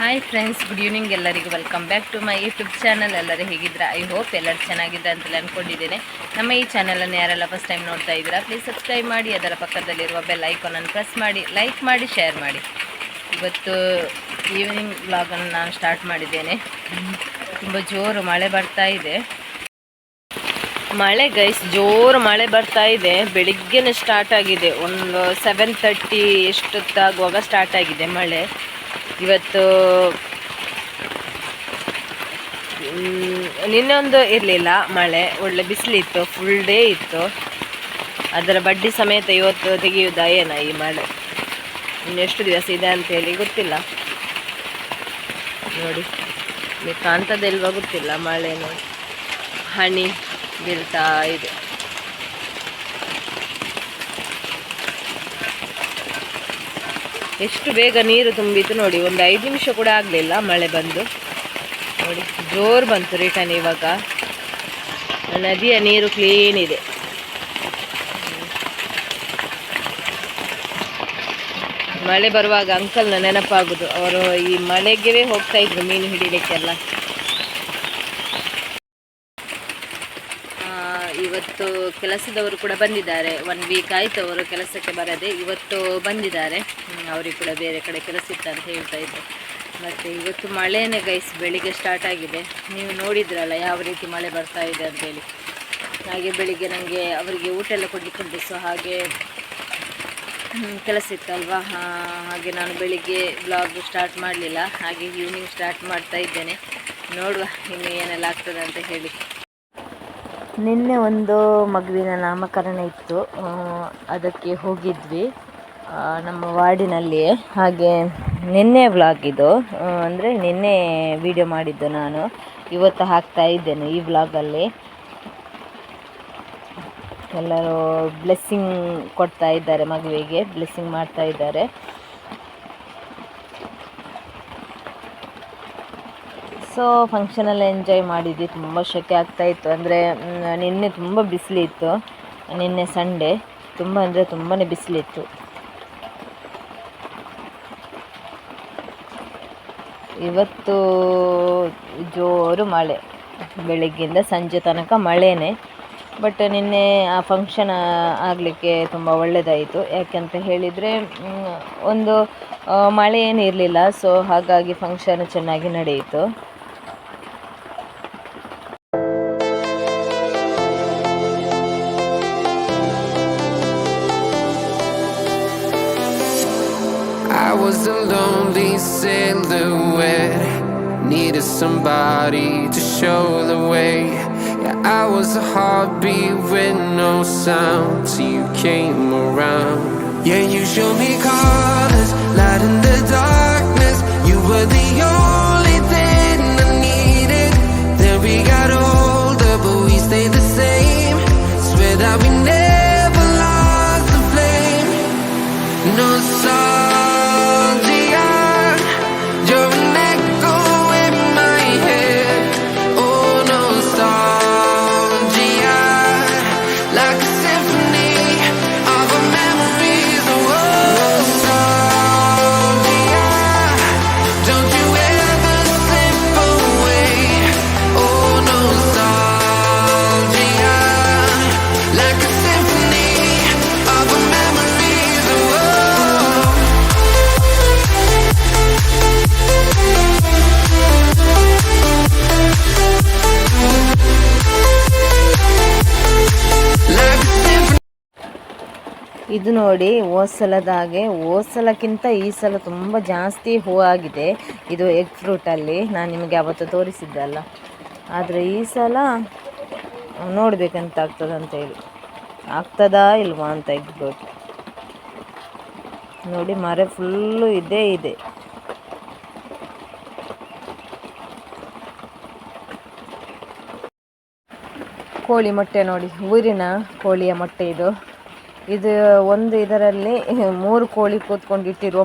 Hi friends good evening ಎಲ್ಲರಿಗೂ. Welcome back to my YouTube channel ಎಲ್ಲರೂ ಹೇಗಿದ್ರೆ I hope ಎಲ್ಲರೂ ಚೆನ್ನಾಗಿದ್ದಾರೆ ಅಂತಲೇ ಅಂದ್ಕೊಂಡಿದ್ದೇನೆ ನಮ್ಮ ಈ ಚಾನಲನ್ನು ಯಾರೆಲ್ಲ ಫಸ್ಟ್ ಟೈಮ್ ನೋಡ್ತಾ ಇದ್ದೀರಾ ಪ್ಲೀಸ್ ಸಬ್ಸ್ಕ್ರೈಬ್ ಮಾಡಿ. ಅದರ ಪಕ್ಕದಲ್ಲಿರುವ ಬೆಲ್ ಐಕಾನನ್ನು ಪ್ರೆಸ್ ಮಾಡಿ ಲೈಕ್ ಮಾಡಿ ಶೇರ್ ಮಾಡಿ. ಇವತ್ತು ಈವ್ನಿಂಗ್ ವ್ಲಾಗನ್ನು ನಾನು ಸ್ಟಾರ್ಟ್ ಮಾಡಿದ್ದೇನೆ. ತುಂಬ ಜೋರು ಮಳೆ ಬರ್ತಾ ಇದೆ. ಮಳೆ ಗೈಸ್ ಜೋರು ಮಳೆ ಬರ್ತಾ ಇದೆ. ಬೆಳಿಗ್ಗೆನೇ ಸ್ಟಾರ್ಟ್ ಆಗಿದೆ. ಒಂದು ಸೆವೆನ್ ತರ್ಟಿ ಎಷ್ಟೊತ್ತಾಗುವಾಗ ಸ್ಟಾರ್ಟ್ ಆಗಿದೆ ಮಳೆ. ಇವತ್ತು ನಿನ್ನೆ ಒಂದು ಇರಲಿಲ್ಲ ಮಳೆ, ಒಳ್ಳೆ ಬಿಸಿಲಿತ್ತು ಫುಲ್ ಡೇ ಇತ್ತು. ಅದರ ಬಡ್ಡಿ ಸಮೇತ ಇವತ್ತು ತೆಗೆಯುವುದ ಏನ ಈ ಮಳೆ? ಇನ್ನೆಷ್ಟು ದಿವಸ ಇದೆ ಅಂತೇಳಿ ಗೊತ್ತಿಲ್ಲ. ನೋಡಿ ನೀವು ಕಾಣ್ತದಲ್ವಾ ಗೊತ್ತಿಲ್ಲ ನೋಡಿ. ಹನಿ ಬೀಳ್ತಾ ಇದೆ. ಎಷ್ಟು ಬೇಗ ನೀರು ತುಂಬಿತು ನೋಡಿ, ಒಂದು ಐದು ನಿಮಿಷ ಕೂಡ ಆಗಲಿಲ್ಲ ಮಳೆ ಬಂದು. ನೋಡಿ, ಜೋರು ಬಂತು ರಿಟರ್ನ್ ಇವಾಗ. ನದಿಯ ನೀರು ಕ್ಲೀನ್ ಇದೆ. ಮಳೆ ಬರುವಾಗ ಅಂಕಲ್ನ ನೆನಪಾಗೋದು. ಅವರು ಈ ಮಳೆಗೆ ಹೋಗ್ತಾ ಇದ್ರು ಮೀನು ಹಿಡಿಲಿಕ್ಕೆಲ್ಲ ಆ, ಇವತ್ತು ಕೆಲಸದವರು ಕೂಡ ಬಂದಿದ್ದಾರೆ. ಒನ್ ವೀಕ್ ಆಯಿತು ಅವರು ಕೆಲಸಕ್ಕೆ ಬರದೆ ಇವತ್ತು ಬಂದಿದ್ದಾರೆ. ಅವರಿಗೆ ಕೂಡ ಬೇರೆ ಕಡೆ ಕೆಲಸ ಇತ್ತು ಅಂತ ಹೇಳ್ತಾ ಇದ್ದರು ಮತ್ತು ಇವತ್ತು ಮಳೆನೇ ಗೈಸ್ ಬೆಳಿಗ್ಗೆ ಸ್ಟಾರ್ಟ್ ಆಗಿದೆ. ನೀವು ನೋಡಿದ್ರಲ್ಲ ಯಾವ ರೀತಿ ಮಳೆ ಬರ್ತಾ ಇದೆ ಅಂತೇಳಿ ಹಾಗೆ ಬೆಳಿಗ್ಗೆ ನನಗೆ ಅವರಿಗೆ ಊಟ ಎಲ್ಲ ಕೊಡ್ಲಿಕ್ಕೆ ಸೊ ಹಾಗೆ ಕೆಲಸ ಇತ್ತಲ್ವಾ ಹಾಗೆ ನಾನು ಬೆಳಿಗ್ಗೆ ಬ್ಲಾಗ್ ಸ್ಟಾರ್ಟ್ ಮಾಡಲಿಲ್ಲ. ಹಾಗೆ ಈವ್ನಿಂಗ್ ಸ್ಟಾರ್ಟ್ ಮಾಡ್ತಾ ಇದ್ದೇನೆ. ನೋಡುವ ಇನ್ನು ಏನೆಲ್ಲ ಆಗ್ತದೆ ಅಂತ ಹೇಳಿ. ನಿನ್ನೆ ಒಂದು ಮಗುವಿನ ನಾಮಕರಣ ಇತ್ತು. ಅದಕ್ಕೆ ಹೋಗಿದ್ವಿ. ನಮ್ಮ ವಾರ್ಡಿನಲ್ಲಿಯೇ ಹಾಗೆ ನಿನ್ನೆ ವ್ಲಾಗ್ ಇದು. ಅಂದರೆ ನಿನ್ನೆ ವಿಡಿಯೋ ಮಾಡಿದ್ದು ನಾನು. ಇವತ್ತು ಹಾಕ್ತಾ ಇದ್ದೇನೆ ಈ ವ್ಲಾಗಲ್ಲಿ ಎಲ್ಲರೂ ಬ್ಲೆಸ್ಸಿಂಗ್ ಕೊಡ್ತಾ ಇದ್ದಾರೆ ಮಗುವಿಗೆ. ಬ್ಲೆಸ್ಸಿಂಗ್ ಮಾಡ್ತಾ ಇದ್ದಾರೆ. ಸೊ ಫಂಕ್ಷನಲ್ಲಿ ಎಂಜಾಯ್ ಮಾಡಿದ್ವಿ. ತುಂಬ ಶೆಕೆ ಆಗ್ತಾಯಿತ್ತು ಅಂದರೆ ನಿನ್ನೆ ತುಂಬ ಬಿಸಿಲಿತ್ತು ನಿನ್ನೆ ಸಂಡೇ ತುಂಬ, ಅಂದರೆ ತುಂಬಾ ಬಿಸಿಲಿತ್ತು ಇವತ್ತು ಜೋರು ಮಳೆ. ಬೆಳಗ್ಗಿಂದ ಸಂಜೆ ತನಕ ಮಳೆನೇ. ಬಟ್ ನಿನ್ನೆ ಆ ಫಂಕ್ಷನ್ ಆಗಲಿಕ್ಕೆ ತುಂಬ ಒಳ್ಳೆಯದಾಯಿತು ಯಾಕೆಂತ ಹೇಳಿದರೆ ಒಂದು ಮಳೆ ಏನು ಇರಲಿಲ್ಲ. ಸೊ ಹಾಗಾಗಿ ಫಂಕ್ಷನ್ ಚೆನ್ನಾಗಿ ನಡೆಯಿತು. Was a lonely silhouette. Needed somebody to show the way. Yeah, I was a heartbeat with no sound till you came around. Yeah, you showed me colors, light in the darkness. You were the only thing I needed. Then we got older, but we stayed the same. Swear that we never ಇದು ನೋಡಿ, ಹೋದ್ಸಲದಾಗೆ, ಹೋದ್ಸಲಕ್ಕಿಂತ ಈ ಸಲ ತುಂಬ ಜಾಸ್ತಿ ಹೂವಾಗಿದೆ. ಇದು egg ಫ್ರೂಟಲ್ಲಿ ನಾನು ನಿಮಗೆ ಅವತ್ತು ತೋರಿಸಿದ್ದಲ್ಲ ಆದರೆ ಈ ಸಲ ನೋಡಬೇಕಂತ ಆಗ್ತದೆ ಅಂತ ಹೇಳಿ. ಆಗ್ತದಾ ಇಲ್ವಾ ಅಂತ ಎಗ್ ಫ್ರೂಟ್ ನೋಡಿ, ಮರೆ ಫುಲ್ಲು ಇದೇ, ಇದೆ. ಕೋಳಿ ಮೊಟ್ಟೆ ನೋಡಿ ಊರಿನ ಕೋಳಿಯ ಮೊಟ್ಟೆ ಇದು. ಇದು ಒಂದು ಇದರಲ್ಲಿ ಮೂರು ಕೋಳಿ ಕೂತ್ಕೊಂಡು ಇಟ್ಟಿರುವ